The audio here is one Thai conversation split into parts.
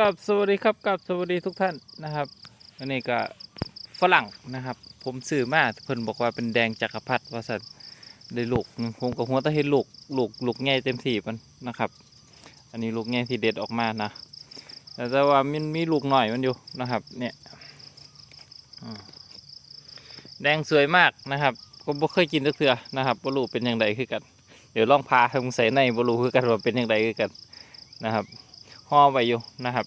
กับสวัสดีครับกับสวัสดีทุกท่านนะครับอันนี้ก็ฝรั่งนะครับ ผมซื้อมาเพิ่นบอกว่าเป็นแดงจักรพรรดิว่าสันได้ลูกหนึ่งผมกับหัวตะเห็นลูกลูกลูกใหญ่เต็มที่มันนะครับ อันนี้ลูกใหญ่ที่เด็ดออกมานะแต่ว่ามันมีลูกหน่อยมันอยู่นะครับเนี่ยแดงสวยมากนะครับก็บ่เคยกินสักเทื่อนะครับบ่รู้เป็นยังไงคือกัน เดี๋ยวลองพาให้มึงใส่ในบ่รู้คือกันว่าเป็นยังไงคือกันนะครับ ห่อไว้อยู่นะครับ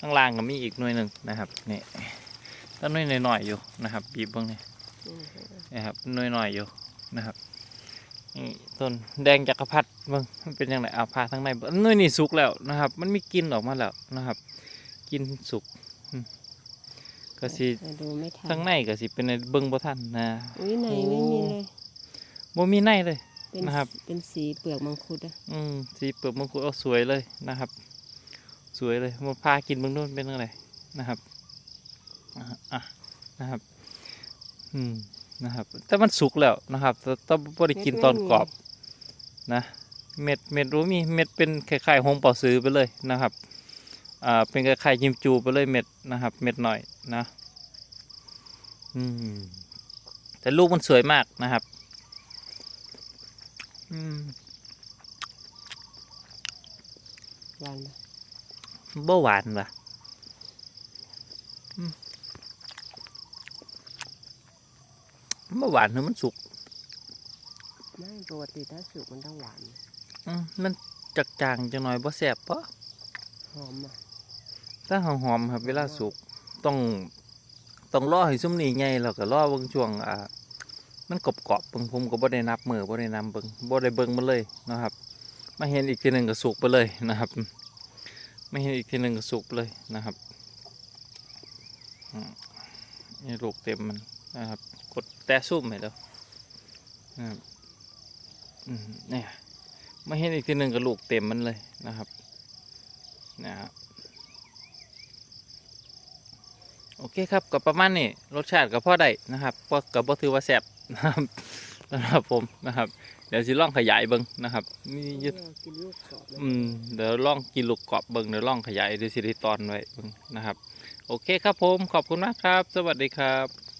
ข้างล่างก็มีอีกหน่วยหนึ่งนะครับนี่ต้นหน่วยหน่อยๆอยู่นะครับบีบเบ้างนี่นะครับหน่วยหน่อยอยู่นะครับนี่ต้นแดงจักรพรรดิเบ้างมันเป็นยังไงเอาพาทั้งในเบิ่งหน่วยนี่สุกแล้วนะครับ มันมีกลินออกมาแล้วนะครับกลินสุกอืมก็สิแต่ดูไม่ทันทั้งในก็สิเป็นเบิ้งบ่ทันนะอุ้ยในไม่มีเลยบ่มีในเลยเป็นนะครับ เป็นสีเปลือกมังคุดอะอืมสีเปลือกมังคุดเอาสวยเลยนะครับ สวยเลยมาพากินเบางนู่นเป็นอะไรนะครับอะนะครับ อืมนะครับ แต่มันสุกแล้วนะครับต่ต้องบริกินตอนกรอบนะเม็ดเม็ดรู้มีเม็ดเป็นคล้ายๆหงเป่าซื้อไปเลยนะครับอ่าเป็นคล้ายๆยิมจูไปเลยเม็ดนะครับ เม็ดหน่อยนะ อืมแต่ลูกมันสวยมากนะครับ อืมหวานไหม บ่หวานว่ะอืมบ่หวานคือมันสุกไม่ปกติถ้าสุกมันต้องหวานอืมมันจักจางจังหน่อยบ่แซ่บปะหอมอะถ้าหอมๆครับ เวลาสุกต้องต้องรอให้ซุ่มนี่ใหญ่แล้วก็รอเบิ่งช่วงอ่ามันกรอบๆเบิ่งผมก็บ่ได้นับมือบ่ได้นำเบิ่งบ่ได้เบิ่งมันเลยนะครับ มาเห็นอีกทีหนึงก็สุกไปเลยนะครับ ไม่เห็นอีกทีหนึ่งก็สุกเลยนะครับนี่ลูกเต็มมันนะครับ กดแต่ซุ่มให้เด้อนะครับอืมเนี่ยมาเห็นอีกทีหนึ่งก็ลูกเต็มมันเลยนะครับนะครับโอเคครับก็ประมาณนี้รสชาติก็พอได้นะครับก็ก็บ่ถือว่าแซ่บนะครับ สำหรับผมนะครับ เดี๋ยวสิลองขยายเบิ่งนะครับมีอยึดเออกินลูกกรอบแล้วอืมเดี๋ยวลองกินลูกกรอบเบิ่งเดี๋ยวลองขยายดูสิได้ตอนไว้เบิ่งนะครับ โอเคครับผมขอบคุณมากครับ สวัสดีครับ